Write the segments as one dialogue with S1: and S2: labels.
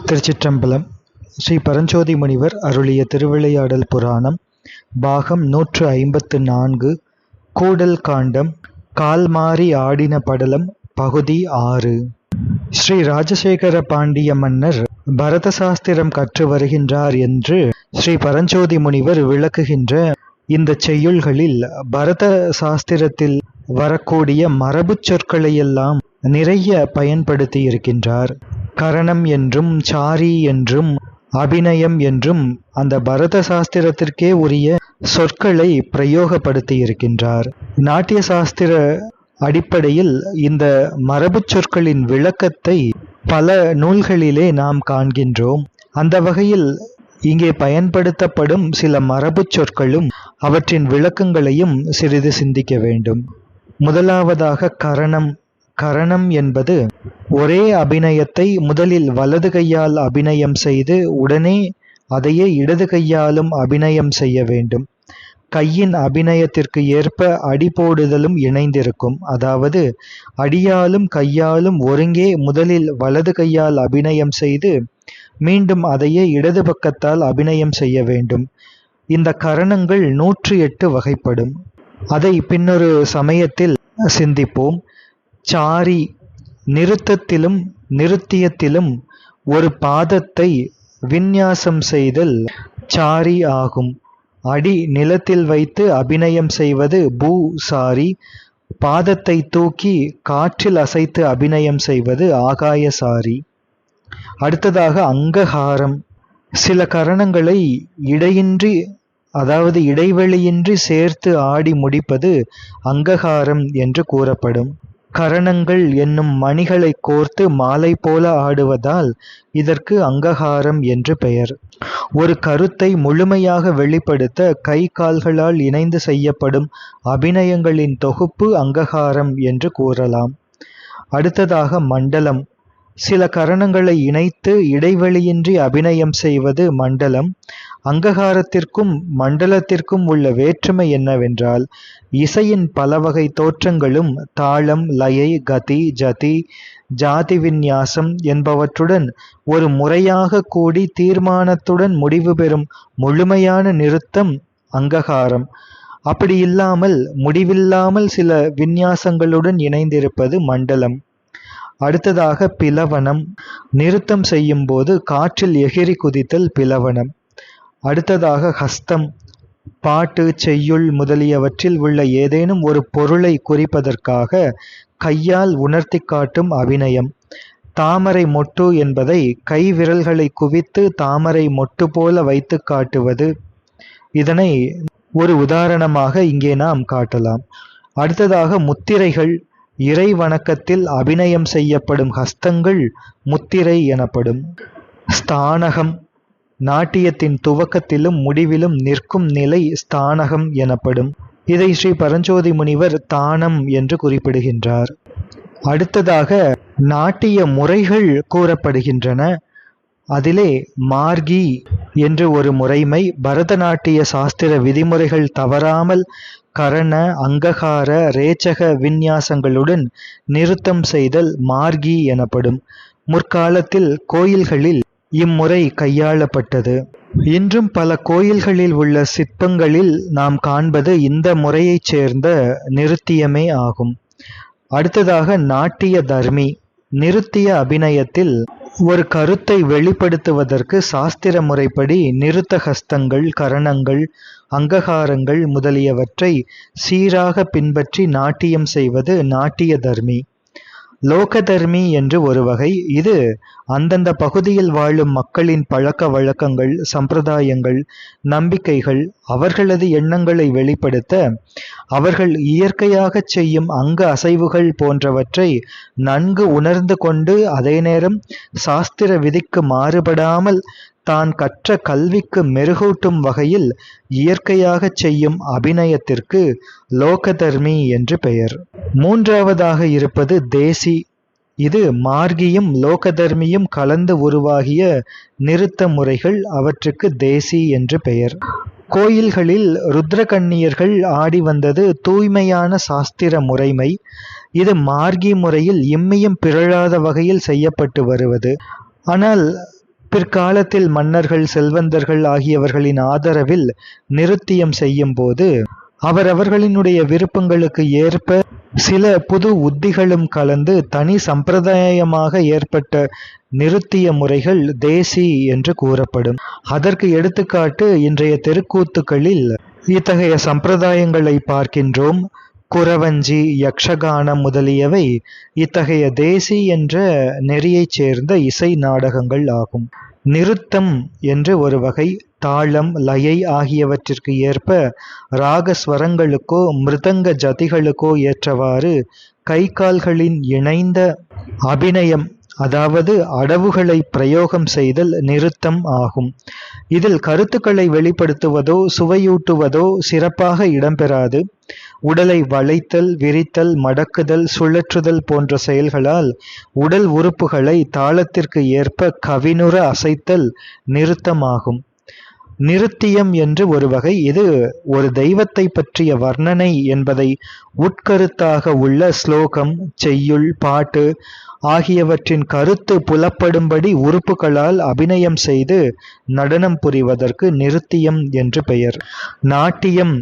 S1: திருச்சிற்றம்பலம் ஸ்ரீ பரஞ்சோதி முனிவர் அருளிய திருவிளையாடல் புராணம் பாகம் நூற்று ஐம்பத்து நான்கு கூடல் காண்டம் கால்மாறி ஆடின படலம் பகுதி ஆறு. ஸ்ரீ ராஜசேகர பாண்டிய மன்னர் பரத சாஸ்திரம் கற்று வருகின்றார் என்று ஸ்ரீ பரஞ்சோதி முனிவர் விளக்குகின்ற இந்த செய்யுள்களில் பரத சாஸ்திரத்தில் வரக்கூடிய மரபுச் சொற்களையெல்லாம் நிறைய பயன்படுத்தி இருக்கின்றார் கரணம் என்றும் சாரி என்றும் அபிநயம் என்றும் அந்த பரத சாஸ்திரத்திற்கே உரிய சொற்களை பிரயோகப்படுத்தி இருக்கின்றார் நாட்டிய சாஸ்திர அடிப்படையில் இந்த மரபுச் சொற்களின் விளக்கத்தை பல நூல்களிலே நாம் காண்கின்றோம். அந்த வகையில் இங்கே பயன்படுத்தப்படும் சில மரபுச் சொற்களும் அவற்றின் விளக்கங்களையும் சிறிது சிந்திக்க வேண்டும். முதலாவதாக கரணம். கரணம் என்பது ஒரே அபிநயத்தை முதலில் வலது கையால் அபிநயம் செய்து உடனே அதையே இடது கையாலும் அபிநயம் செய்ய வேண்டும். கையின் அபிநயத்திற்கு ஏற்ப அடி போடுதலும் இணைந்திருக்கும். அதாவது அடியாலும் கையாலும் ஒருங்கே முதலில் வலது கையால் அபிநயம் செய்து மீண்டும் அதையே இடது பக்கத்தால் அபிநயம் செய்ய வேண்டும். இந்த கரணங்கள் நூற்றி எட்டு வகைப்படும். அதை பின்னொரு சமயத்தில் சிந்திப்போம். சாரி நிறுத்தத்திலும் நிறுத்தியத்திலும் ஒரு பாதத்தை விந்நியாசம் செய்தல் சாரி ஆகும். அடி நிலத்தில் வைத்து அபிநயம் செய்வது பூ சாரி. பாதத்தை தூக்கி காற்றில் அசைத்து அபிநயம் செய்வது ஆகாய சாரி. அடுத்ததாக அங்ககாரம் சில கரணங்களை இடையின்றி அதாவது இடைவெளியின்றி சேர்த்து ஆடி முடிப்பது அங்ககாரம் என்று கூறப்படும். கரணங்கள் என்னும் மணிகளை கோர்த்து மாலை போல ஆடுவதால் இதற்கு அங்ககாரம் என்று பெயர். ஒரு கருத்தை முழுமையாக வெளிப்படுத்த கை கால்களால் இணைந்து செய்யப்படும் அபிநயங்களின் தொகுப்பு அங்ககாரம் என்று கூறலாம். அடுத்ததாக மண்டலம். சில கரணங்களை இணைத்து இடைவெளியின்றி அபிநயம் செய்வது மண்டலம். அங்ககாரத்திற்கும் மண்டலத்திற்கும் உள்ள வேற்றுமை என்னவென்றால் இசையின் பல வகை தோற்றங்களும் தாளம் லயை கதி ஜதி ஜாதி விந்நியாசம் என்பவற்றுடன் ஒரு முறையாக கூடி தீர்மானத்துடன் முடிவு பெறும் முழுமையான நிறுத்தம் அங்ககாரம். அப்படி இல்லாமல் முடிவில்லாமல் சில விந்நியாசங்களுடன் இணைந்திருப்பது மண்டலம். அடுத்ததாக பிளவனம். நிறுத்தம் செய்யும் போது காற்றில் எகிரி குதித்தல் பிளவனம். அடுத்ததாக ஹஸ்தம் பாட்டு செய்யுள் முதலியவற்றில் உள்ள ஏதேனும் ஒரு பொருளை குறிப்பதற்காக கையால் உணர்த்தி காட்டும் அபிநயம். தாமரை மொட்டு என்பதை கை விரல்களை குவித்து தாமரை மொட்டு போல வைத்து காட்டுவது. இதனை ஒரு உதாரணமாக இங்கே நாம் காட்டலாம். அடுத்ததாக முத்திரைகள் இறை வணக்கத்தில் அபிநயம் செய்யப்படும் ஹஸ்தங்கள் முத்திரை எனப்படும். ஸ்தானகம் நாட்டியத்தின் துவக்கத்திலும் முடிவிலும் நிற்கும் நிலை ஸ்தானகம் எனப்படும். இதை ஸ்ரீ பரஞ்சோதி முனிவர் தானம் என்று குறிப்பிடுகின்றார். அடுத்ததாக நாட்டிய முறைகள் கூறப்படுகின்றன. அதிலே மார்கி என்று ஒரு முறைமை பரதநாட்டிய சாஸ்திர விதிமுறைகள் தவறாமல் கரண அங்ககார ரேச்சக விந்நியாசங்களுடன் நிறுத்தம் செய்தல் மார்கி எனப்படும். முற்காலத்தில் கோயில்களில் இம்முறை கையாளப்பட்டது. இன்றும் பல கோயில்களில் உள்ள சிற்பங்களில் நாம் காண்பது இந்த முறையைச் சேர்ந்த நிறுத்தியமே ஆகும். அடுத்ததாக நாட்டிய தர்மி நிறுத்திய அபிநயத்தில் ஒரு கருத்தை வெளிப்படுத்துவதற்கு சாஸ்திர முறைப்படி நிறுத்த ஹஸ்தங்கள் கரணங்கள் அங்ககாரங்கள் முதலியவற்றை சீராக பின்பற்றி நாட்டியம் செய்வது நாட்டிய தர்மி. லோகதர்மி என்று ஒரு வகை. இது அந்தந்த பகுதியில் வாழும் மக்களின் பழக்க வழக்கங்கள் சம்பிரதாயங்கள் நம்பிக்கைகள் அவர்களது எண்ணங்களை வெளிப்படுத்த அவர்கள் இயற்கையாக செய்யும் அங்க அசைவுகள் போன்றவற்றை நன்கு உணர்ந்து கொண்டு அதே நேரம் சாஸ்திர விதிக்கு மாறுபடாமல் தான் கற்ற கல்விக்கு மெருகூட்டும் வகையில் இயற்கையாக செய்யும் அபிநயத்திற்கு லோகதர்மி என்று பெயர். மூன்றாவதாக இருப்பது தேசி. இது மார்கியும் லோகதர்மியும் கலந்து உருவாகிய நிறுத்த முறைகள் அவற்றுக்கு தேசி என்று பெயர். கோயில்களில் ருத்ரகண்ணியர்கள் ஆடி வந்தது தூய்மையான சாஸ்திர முறைமை. இது மார்கி முறையில் இம்மியும் பிறழாத வகையில் செய்யப்பட்டு வருவது. ஆனால் பிற்காலத்தில் மன்னர்கள் செல்வந்தர்கள் ஆகியவர்களின் ஆதரவில் நிருத்தியம் செய்யும் போது அவரவர்களினுடைய விருப்பங்களுக்கு ஏற்ப சில புது உத்திகளும் கலந்து தனி சம்பிரதாயமாக ஏற்பட்ட நிருத்திய முறைகள் தேசி என்று கூறப்படும். அதற்கு எடுத்துக்காட்டு இன்றைய தெருக்கூத்துக்களில் இத்தகைய சம்பிரதாயங்களை பார்க்கின்றோம். குறவஞ்சி யக்ஷகானம் முதலியவை இத்தகைய தேசி என்ற நெறியைச் சேர்ந்த இசை நாடகங்கள் ஆகும். நிருத்தம் என்று ஒரு வகை தாளம் லயை ஆகியவற்றிற்கு ஏற்ப ராகஸ்வரங்களுக்கோ மிருதங்க ஜதிகளுக்கோ ஏற்றவாறு கை கால்களின் இணைந்த அபிநயம் அதாவது அடவுகளை பிரயோகம் செய்தல் நிறுத்தம் ஆகும். இதில் கருத்துக்களை வெளிப்படுத்துவதோ சுவையூட்டுவதோ சிறப்பாக இடம்பெறாது. உடலை வளைத்தல் விரித்தல் மடக்குதல் சுழற்றுதல் போன்ற செயல்களால் உடல் உறுப்புகளை தாளத்திற்கு ஏற்ப கவினுற அசைத்தல் நிறுத்தமாகும். நிறுத்தியம் என்று ஒரு வகை இது ஒரு தெய்வத்தை பற்றிய வர்ணனை என்பதை உட்கருத்தாக உள்ள ஸ்லோகம் செய்யுள் பாட்டு ஆகியவற்றின் கருத்து புலப்படும்படி உறுப்புகளால் அபிநயம் செய்து நடனம் புரிவதற்கு நிருத்தியம் என்று பெயர். நாட்டியம்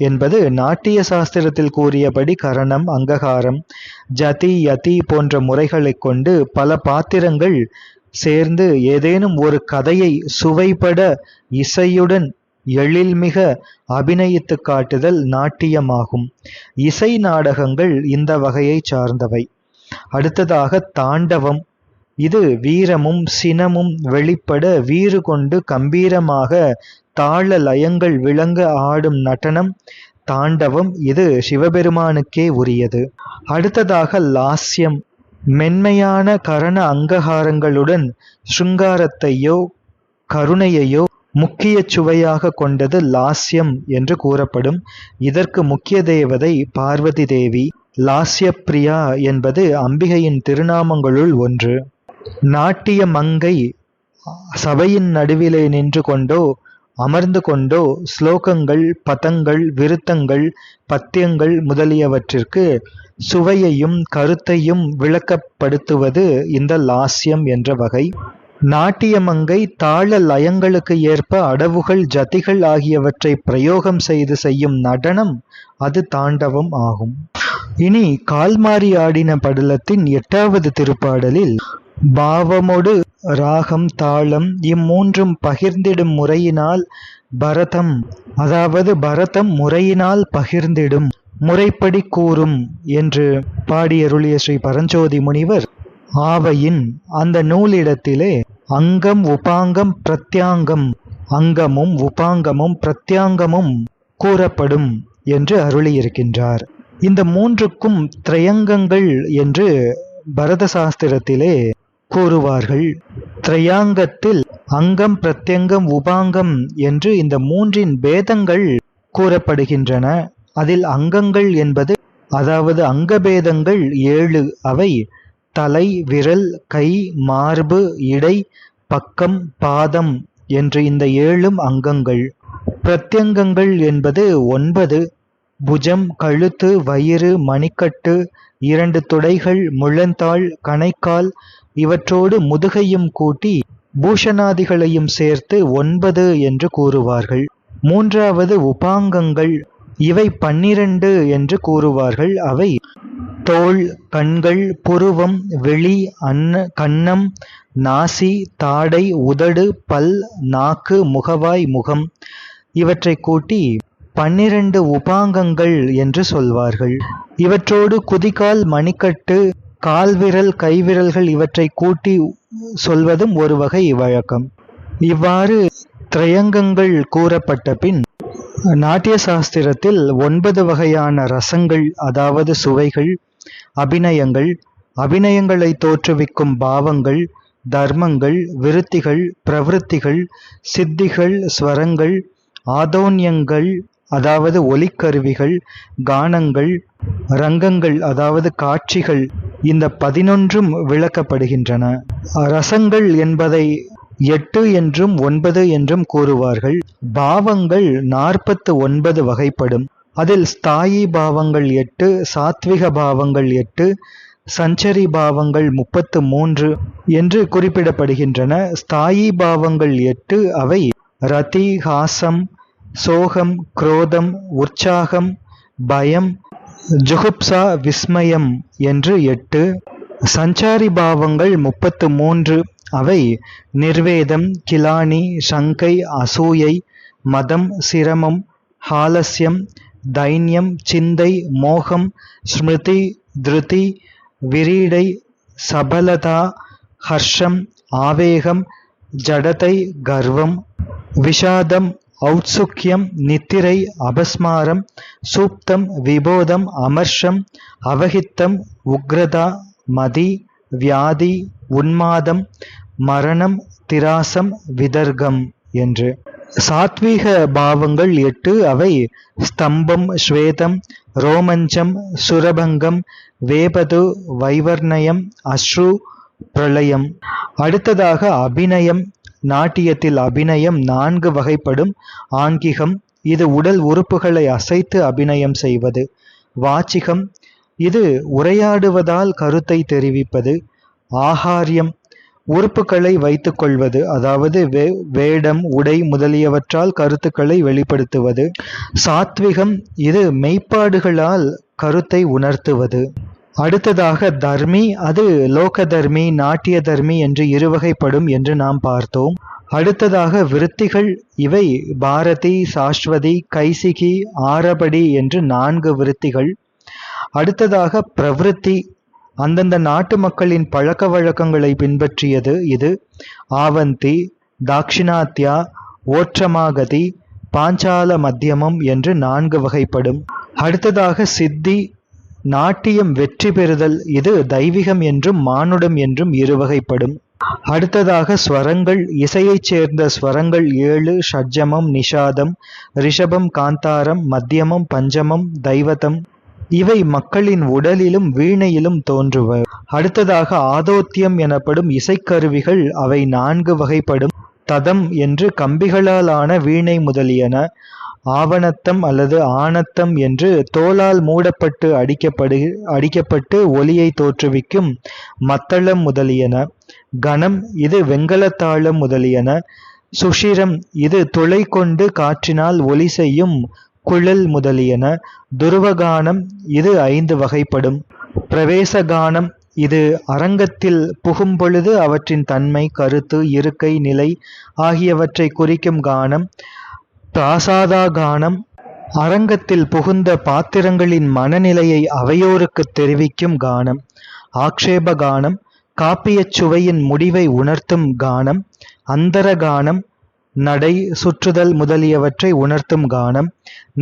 S1: என்பது நாட்டிய சாஸ்திரத்தில் கூறியபடி கரணம் அங்ககாரம் ஜதி யதி போன்ற முறைகளைக் கொண்டு பல பாத்திரங்கள் சேர்ந்து ஏதேனும் ஒரு கதையை சுவைபட இசையுடன் எழில்மிக அபிநயித்து காட்டுதல் நாட்டியமாகும். இசை நாடகங்கள் இந்த வகையைச் சார்ந்தவை. அடுத்ததாக தாண்டவம். இது வீரமும் சினமும் வெளிப்பட வீறு கொண்டு கம்பீரமாக தாள லயங்கள் விளங்க ஆடும் நடனம். தாண்டவம் இது சிவபெருமானுக்கே உரியது. அடுத்ததாக லாஸ்யம். மென்மையான கரண அங்ககாரங்களுடன் ஸ்ருங்காரத்தையோ கருணையையோ முக்கிய சுவையாக கொண்டது லாஸ்யம் என்று கூறப்படும். இதற்கு முக்கிய தேவதை பார்வதி தேவி. லாஸ்யப்ரியா என்பது அம்பிகையின் திருநாமங்களுள் ஒன்று. நாட்டிய மங்கை சபையின் நடுவிலே நின்று கொண்டோ அமர்ந்து கொண்டோ ஸ்லோகங்கள் பதங்கள் விருத்தங்கள் பத்தியங்கள் முதலியவற்றிற்கு சுவையையும் கருத்தையும் விளக்கப்படுத்துவது இந்த லாஸ்யம் என்ற வகை. நாட்டியமங்கை தாள லயங்களுக்கு ஏற்ப அடவுகள் ஜதிகள் ஆகியவற்றை பிரயோகம் செய்து செய்யும் நடனம் அது தாண்டவம் ஆகும். இனி கால்மாறி ஆடின படலத்தின் எட்டாவது திருப்பாடலில் பாவமொடு ராகம் தாளம் இம்மூன்றும் பகிர்ந்திடும் முறையினால் பரதம் அதாவது பரதம் முறையினால் பகிர்ந்திடும் முறைப்படி கூறும் என்று பாடியருளிய ஸ்ரீ பரஞ்சோதி முனிவர் ஆவையின் அந்த நூலிடத்திலே அங்கம் உபாங்கம் பிரத்யாங்கம் அங்கமும் உபாங்கமும் பிரத்யாங்கமும் கூறப்படும் என்று அருளியிருக்கின்றார். இந்த மூன்றுக்கும் திரையங்கங்கள் என்று பரத சாஸ்திரத்திலே கூறுவார்கள். திரையாங்கத்தில் அங்கம் பிரத்யங்கம் உபாங்கம் என்று இந்த மூன்றின் பேதங்கள் கூறப்படுகின்றன. அதில் அங்கங்கள் என்பது அதாவது அங்கபேதங்கள் ஏழு அவை தலை விரல் கை மார்பு இடை பக்கம் பாதம் என்று இந்த ஏழும் அங்கங்கள். பிரத்யங்கங்கள் என்பது ஒன்பது புஜம் கழுத்து வயிறு மணிக்கட்டு இரண்டு துடைகள் முழந்தாள் கணைக்கால் இவற்றோடு முதுகையும் கூட்டி பூஷணாதிகளையும் சேர்த்து ஒன்பது என்று கூறுவார்கள். மூன்றாவது உபாங்கங்கள் இவை பன்னிரண்டு என்று கூறுவார்கள். அவை தோள் கண்கள் புருவம் விழி அன்ன கன்னம் நாசி தாடை உதடு பல் நாக்கு முகவாய் முகம் இவற்றை கூட்டி பன்னிரண்டு உபாங்கங்கள் என்று சொல்வார்கள். இவற்றோடு குதிகால் மணிக்கட்டு கால்விரல் கைவிரல்கள் இவற்றை கூட்டி சொல்வதும் ஒரு வகை வழக்கம். இவ்வாறு திரையங்கங்கள் கூறப்பட்ட பின் நாட்டிய சாஸ்திரத்தில் ஒன்பது வகையான ரசங்கள் அதாவது சுவைகள் அபிநயங்கள் அபிநயங்களை தோற்றுவிக்கும் பாவங்கள் தர்மங்கள் விருத்திகள் பிரவருத்திகள் சித்திகள் ஸ்வரங்கள் ஆதோன்யங்கள் அதாவது ஒலிக்கருவிகள் கானங்கள் ரங்கங்கள் அதாவது காட்சிகள் இந்த பதினொன்றும் விளக்கப்படுகின்றன. ரசங்கள் என்பதை எட்டு என்றும் ஒன்பது என்றும் கூறுவார்கள். பாவங்கள் நாற்பத்து ஒன்பது வகைப்படும். அதில் ஸ்தாயி பாவங்கள் எட்டு சாத்விக பாவங்கள் எட்டு சஞ்சரி பாவங்கள் முப்பத்து மூன்று என்று குறிப்பிடப்படுகின்றன. ஸ்தாயி பாவங்கள் எட்டு அவை ரதி ஹாசம் சோகம் குரோதம் உற்சாகம் பயம் ஜுகுப்சா விஸ்மயம் என்று எட்டு சஞ்சாரி பாவங்கள் முப்பத்து மூன்று அவை நிர்வேதம் கிலானி சங்கை அசூயை மதம் சிரமம் ஹாலஸ்யம் தைன்யம் சிந்தை மோகம் ஸ்மிருதி திருதி விரீடை சபலதா ஹர்ஷம் ஆவேகம் ஜடதை கர்வம் விஷாதம் ஔத்சுக்கியம் நித்திரை அபஸ்மாரம் சூப்தம் விபோதம் அமர்ஷம் அவஹித்தம் உக்ரதா மதி வியாதி உன்மாதம் மரணம் திராசம் விதர்கம் என்று. சாத்வீக பாவங்கள் எட்டு அவை ஸ்தம்பம் ஸ்வேதம் ரோமஞ்சம் சுரபங்கம் வேபது வைவர்ணயம் அஸ்ரு பிரளயம். அடுத்ததாக அபிநயம் நாட்டியத்தில் அபிநயம் நான்கு வகைப்படும். ஆங்கிகம் இது உடல் உறுப்புகளை அசைத்து அபிநயம் செய்வது. வாச்சிகம் இது உரையாடுவதால் கருத்தை தெரிவிப்பது. ஆகாரியம் உறுப்புகளை வைத்துக்கொள்வது அதாவது வே வேடம் உடை முதலியவற்றால் கருத்துக்களை வெளிப்படுத்துவது. சாத்விகம் இது மெய்ப்பாடுகளால் கருத்தை உணர்த்துவது. அடுத்ததாக தர்மி அது லோக தர்மி நாட்டிய தர்மி என்று இருவகைப்படும் என்று நாம் பார்த்தோம். அடுத்ததாக விருத்திகள் இவை பாரதி சாஸ்வதி கைசிகி ஆரபடி என்று நான்கு விருத்திகள். அடுத்ததாக பிரவிற்த்தி அந்தந்த நாட்டு மக்களின் பழக்க வழக்கங்களை பின்பற்றியது இது. ஆவந்தி தாக்ஷிணாத்யா ஓற்றமாகதி பாஞ்சால மத்தியமம் என்று நான்கு வகைப்படும். அடுத்ததாக சித்தி நாட்டியம் வெற்றி பெறுதல் இது தெய்வீகம் என்றும் மானுடம் என்றும் இருவகைப்படும். அடுத்ததாக ஸ்வரங்கள் இசையைச் சேர்ந்த ஸ்வரங்கள் ஏழு ஷட்ஜமம் நிஷாதம் ரிஷபம் காந்தாரம் மத்தியமம் பஞ்சமம் தைவதம் இவை மக்களின் உடலிலும் வீணையிலும் தோன்றுவர் அடுத்ததாக ஆதோத்தியம் எனப்படும் இசைக்கருவிகள் அவை நான்கு வகைப்படும். ததம் என்று கம்பிகளால் ஆன வீணை முதலியன. ஆவணத்தம் அல்லது ஆணத்தம் என்று தோலால் மூடப்பட்டு அடிக்கப்படு அடிக்கப்பட்டு ஒலியை தோற்றுவிக்கும் மத்தளம் முதலியன. கணம் இது வெங்கலத்தாளம் முதலியன. சுஷிரம் இது துளை கொண்டு காற்றினால் ஒலி செய்யும் குழல் முதலியன. துருவகானம் இது ஐந்து வகைப்படும். பிரவேசகானம் இது அரங்கத்தில் புகும் பொழுது அவற்றின் தன்மை கருத்து இருக்கை நிலை ஆகியவற்றை குறிக்கும் கானம். பிராசாதா கானம் அரங்கத்தில் புகுந்த பாத்திரங்களின் மனநிலையை அவையோருக்கு தெரிவிக்கும் கானம். ஆக்ஷேப கானம் காப்பியச் சுவையின் முடிவை உணர்த்தும் கானம். அந்தர கானம் நடை சுற்றுதல் முதலியவற்றை உணர்த்தும் கானம்.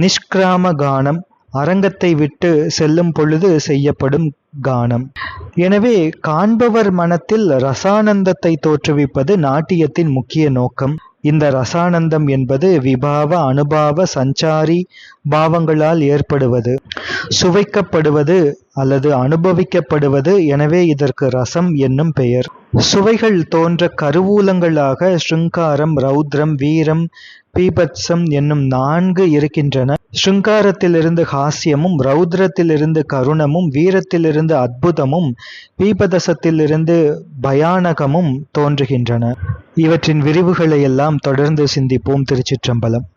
S1: நிஷ்கிராம கானம் அரங்கத்தை விட்டு செல்லும் பொழுது செய்யப்படும் கானம். எனவே காண்பவர் மனத்தில் ரசானந்தத்தை தோற்றுவிப்பது நாட்டியத்தின் முக்கிய நோக்கம். இந்த ரசானந்தம் என்பது விபாவ அனுபாவ சஞ்சாரி பாவங்களால் ஏற்படுவது சுவைக்கப்படுவது அல்லது அனுபவிக்கப்படுவது எனவே இதற்கு ரசம் என்னும் பெயர். சுவைகள் தோன்ற கருவூலங்களாக ஸ்ருங்காரம் ரௌத்ரம் வீரம் பீபத்சம் என்னும் நான்கு இருக்கின்றன. ஸ்ருங்காரத்திலிருந்து ஹாஸ்யமும் ரௌத்ரத்திலிருந்து கருணமும் வீரத்திலிருந்து அற்புதமும் பீபதசத்திலிருந்து பயானகமும் தோன்றுகின்றன. இவற்றின் விரிவுகளை எல்லாம் தொடர்ந்து சிந்திப்போம் திருச்சிற்றம்பலம்.